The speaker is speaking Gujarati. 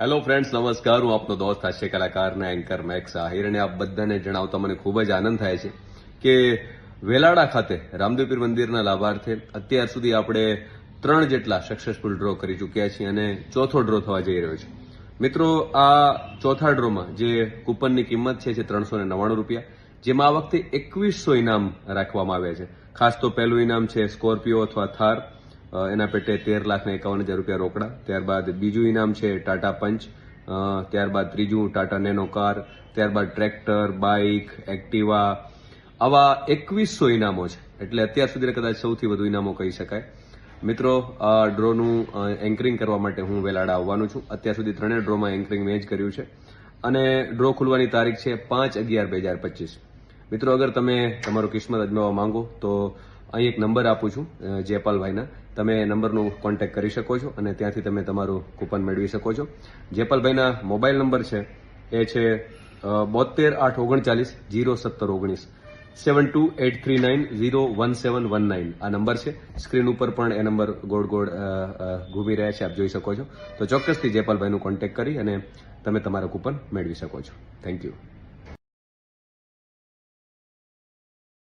હેલો ફ્રેન્ડ્સ નમસ્કાર. હું આપનો દોસ્ત હાસ્ય કલાકાર અને એન્કર મેક્સ આહિર અને આપ બધાને જણાવતા મને ખૂબ જ આનંદ થાય છે કે વેલાડા ખાતે રામદેવપીર મંદિરના લાભાર્થે અત્યાર સુધી આપણે ત્રણ જેટલા સક્સેસફુલ ડ્રો કરી ચૂક્યા છીએ અને ચોથો ડ્રો થવા જઈ રહ્યો છે. મિત્રો, આ ચોથા ડ્રોમાં જે કૂપનની કિંમત છે છે ત્રણસો નવ્વાણું રૂપિયા, જેમાં આ વખતે એકવીસો ઇનામ રાખવામાં આવ્યા છે. ખાસ તો પહેલું ઇનામ છે સ્કોર્પિયો અથવા થાર એના પેટે તેર લાખ ને એકાવન હજાર રૂપિયા રોકડા. ત્યારબાદ બીજું ઇનામ છે ટાટા પંચ. ત્યારબાદ ત્રીજું ટાટા નેનો કાર. ત્યારબાદ ટ્રેક્ટર, બાઇક, એક્ટિવા. આવા એકવીસો ઇનામો છે. એટલે અત્યાર સુધી કદાચ સૌથી વધુ ઇનામો કહી શકાય. મિત્રો, આ ડ્રોનું એન્કરિંગ કરવા માટે હું વેલાડા આવવાનું છું. અત્યાર સુધી ત્રણેય ડ્રોમાં એન્કરિંગ મેં જ કર્યું છે. અને ડ્રો ખુલવાની તારીખ છે પાંચ અગિયાર બે હજાર પચીસ. મિત્રો, અગર તમે તમારું કિસ્મત અજમાવવા માંગો, તો અહીં એક નંબર આપું છું જેપાલભાઈના તમે નંબરનો કોન્ટેક્ટ કરી શકો છો અને ત્યાંથી તમે તમારું કૂપન મેળવી શકો છો. જેપાલભાઈના મોબાઈલ નંબર છે, એ છે બોતેર આઠ ઓગણચાલીસ, જીરો સત્તર ઓગણીસ. Seven two eight three nine zero one seven one nine. આ નંબર છે. સ્ક્રીન ઉપર પણ એ નંબર ગોળ ગોળ ઘૂમી રહ્યા છે, આપ જોઈ શકો છો. તો ચોક્કસથી જયપાલભાઈનું કોન્ટેક્ટ કરી અને તમે તમારો કૂપન મેળવી શકો છો. Thank you